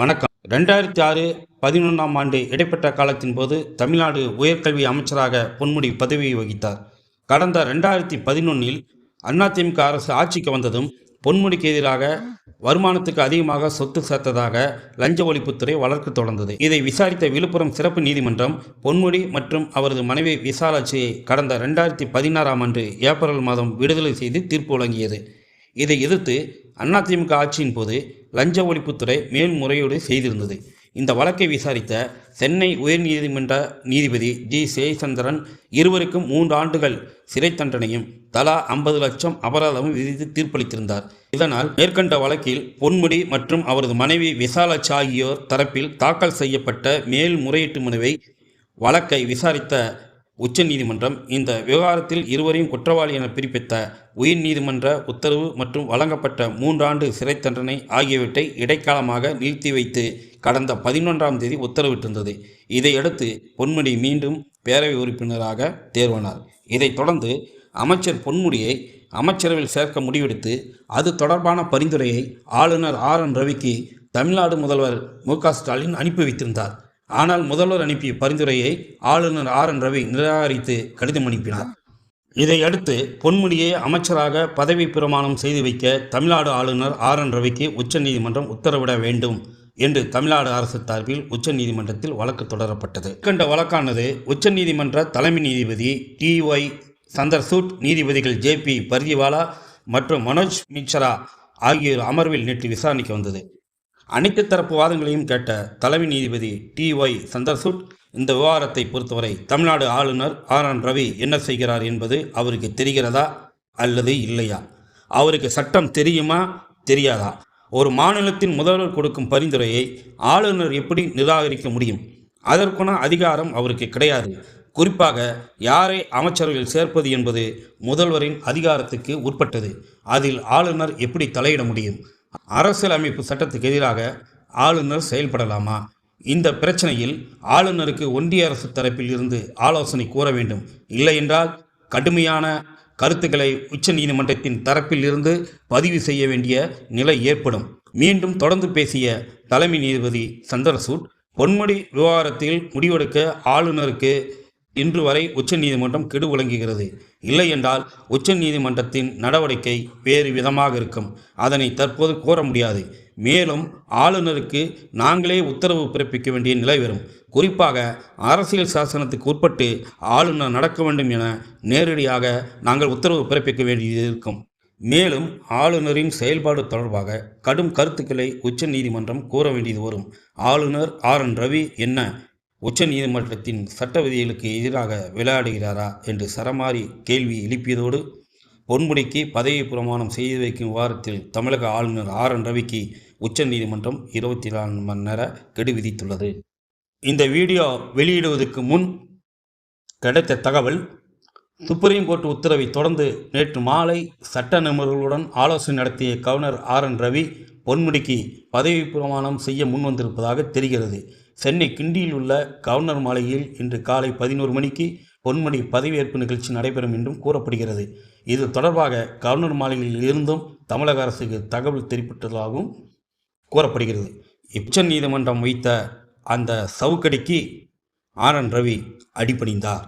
வணக்கம். ரெண்டாயிரத்தி ஆறு பதினொன்றாம் ஆண்டு இடைப்பட்ட காலத்தின் போது தமிழ்நாடு உயர்கல்வி அமைச்சராக பொன்முடி பதவி வகித்தார். கடந்த ரெண்டாயிரத்தி பதினொன்னில் அதிமுக அரசு ஆட்சிக்கு வந்ததும் பொன்முடிக்கு எதிராக வருமானத்துக்கு அதிகமாக சொத்து சேர்த்ததாக லஞ்ச ஒழிப்புத்துறை வழக்கு தொடர்ந்தது. இதை விசாரித்த விழுப்புரம் சிறப்பு நீதிமன்றம் பொன்முடி மற்றும் அவரது மனைவி விசாலாட்சியை கடந்த ரெண்டாயிரத்தி பதினாறாம் ஆண்டு ஏப்ரல் மாதம் விடுதலை செய்து தீர்ப்பு வழங்கியது. இதை எதிர்த்து அதிமுக ஆட்சியின் போது லஞ்ச ஒழிப்புத்துறை மேல்முறையீடு செய்திருந்தது. இந்த வழக்கை விசாரித்த சென்னை உயர்நீதிமன்ற நீதிபதி ஜி ஜெயச்சந்திரன் இருவருக்கும் மூன்று ஆண்டுகள் சிறை தண்டனையும் தலா ஐம்பது லட்சம் அபராதமும் விதித்து தீர்ப்பளித்திருந்தார். இதனால் மேற்கண்ட வழக்கில் பொன்முடி மற்றும் அவரது மனைவி விசாலாட்சி ஆகியோர் தரப்பில் தாக்கல் செய்யப்பட்ட மேல்முறையீட்டு மனுவை வழக்கை விசாரித்த உச்சநீதிமன்றம் இந்த விவகாரத்தில் இருவரையும் குற்றவாளி என பிறப்பித்த உயர்நீதிமன்ற உத்தரவு மற்றும் வழங்கப்பட்ட மூன்றாண்டு சிறை தண்டனை ஆகியவற்றை இடைக்காலமாக நிறுத்தி வைத்து கடந்த பதினொன்றாம் தேதி உத்தரவிட்டிருந்தது. இதையடுத்து பொன்முடி மீண்டும் பேரவை உறுப்பினராக தேர்வானார். இதைத் தொடர்ந்து அமைச்சர் பொன்முடியை அமைச்சரவையில் சேர்க்க முடிவெடுத்து அது தொடர்பான பரிந்துரையை ஆளுநர் ஆர் என் ரவிக்கு தமிழ்நாடு முதல்வர் மு க ஸ்டாலின் அனுப்பி வைத்திருந்தார். ஆனால் முதல்வர் அனுப்பிய பரிந்துரையை ஆளுநர் ஆர் என் ரவி நிராகரித்து கடிதம் அனுப்பினார். இதையடுத்து பொன்முடியை அமைச்சராக பதவி பிரமாணம் செய்து வைக்க தமிழ்நாடு ஆளுநர் ஆர் என் ரவிக்கு உச்சநீதிமன்றம் உத்தரவிட வேண்டும் என்று தமிழ்நாடு அரசு சார்பில் உச்சநீதிமன்றத்தில் வழக்கு தொடரப்பட்டது. கண்ட வழக்கானது உச்சநீதிமன்ற தலைமை நீதிபதி டி ஒய் சந்தர்சூட் நீதிபதிகள் ஜே பி பர்திவாலா மற்றும் மனோஜ் மிச்சரா ஆகியோர் அமர்வில் நேற்று விசாரணைக்கு வந்தது. அனைத்து தரப்பு வாதங்களையும் கேட்ட தலைமை நீதிபதி டி ஒய் சந்தர்சூட் இந்த விவகாரத்தை பொறுத்தவரை தமிழ்நாடு ஆளுநர் ஆர் என் ரவி என்ன செய்கிறார் என்பது அவருக்கு தெரிகிறதா அல்லது இல்லையா? அவருக்கு சட்டம் தெரியுமா தெரியாதா? ஒரு மாநிலத்தின் முதல்வர் கொடுக்கும் பரிந்துரையை ஆளுநர் எப்படி நிராகரிக்க முடியும்? அதற்கான அதிகாரம் அவருக்கு கிடையாது. குறிப்பாக யாரை அமைச்சரவையில் சேர்ப்பது என்பது முதல்வரின் அதிகாரத்துக்கு உட்பட்டது. அதில் ஆளுநர் எப்படி தலையிட முடியும்? அரசியலமைப்பு சட்டத்துக்கு எதிராக ஆளுநர் செயல்படலாமா? இந்த பிரச்சனையில் ஆளுநருக்கு ஒன்றிய அரசு தரப்பில் இருந்து ஆலோசனை கூற வேண்டும். இல்லையென்றால் கடுமையான கருத்துக்களை உச்சநீதிமன்றத்தின் தரப்பில் இருந்து பதிவு செய்ய வேண்டிய நிலை ஏற்படும். மீண்டும் தொடர்ந்து பேசிய தலைமை நீதிபதி சந்திரசூட் பொன்முடி விவகாரத்தில் முடிவெடுக்க ஆளுநருக்கு இன்று வரை உச்சநீதிமன்றம் கெடு விளங்குகிறது. இல்லை என்றால் உச்சநீதிமன்றத்தின் நடவடிக்கை வேறு விதமாக இருக்கும். அதனை தற்போது கோர முடியாது. மேலும் ஆளுநருக்கு நாங்களே உத்தரவு பிறப்பிக்க வேண்டிய நிலை வரும். குறிப்பாக அரசியல் சாசனத்துக்கு உட்பட்டு ஆளுநர் நடக்க வேண்டும் என நேரடியாக நாங்கள் உத்தரவு பிறப்பிக்க வேண்டியது இருக்கும். மேலும் ஆளுநரின் செயல்பாடு தொடர்பாக கடும் கருத்துக்களை உச்சநீதிமன்றம் கூற வேண்டியது வரும். ஆளுநர் ஆர் என் ரவி என்ன உச்ச நீதிமன்றத்தின் சட்ட விதிகளுக்கு எதிராக விளையாடுகிறாரா என்று சரமாரி கேள்வி எழுப்பியதோடு பொன்முடிக்கு பதவி பிரமாணம் செய்து வைக்கும் விவகாரத்தில் தமிழக ஆளுநர் ஆர். என். ரவிக்கு உச்ச நீதிமன்றம் இருபத்தி நாலு மணி நேர கெடு விதித்துள்ளது. இந்த வீடியோ வெளியிடுவதற்கு முன் கிடைத்த தகவல் சுப்ரீம் கோர்ட் உத்தரவை தொடர்ந்து நேற்று மாலை சட்ட நிபுணர்களுடன் ஆலோசனை நடத்திய கவர்னர் ஆர். என். ரவி பொன்முடிக்கு பதவி பிரமாணம் செய்ய முன்வந்திருப்பதாக தெரிகிறது. சென்னை கிண்டியில் உள்ள கவர்னர் மாளிகையில் இன்று காலை பதினோரு மணிக்கு பொன்மணி பதவியேற்பு நிகழ்ச்சி நடைபெறும் என்றும் கூறப்படுகிறது. இது தொடர்பாக கவர்னர் மாளிகையில் இருந்தும் தமிழக அரசுக்கு தகவல் தெரிவித்ததாகவும் கூறப்படுகிறது. உச்ச நீதிமன்றம் வைத்த அந்த சவுக்கடிக்கு ஆர் என் ரவி அடிபணிந்தார்.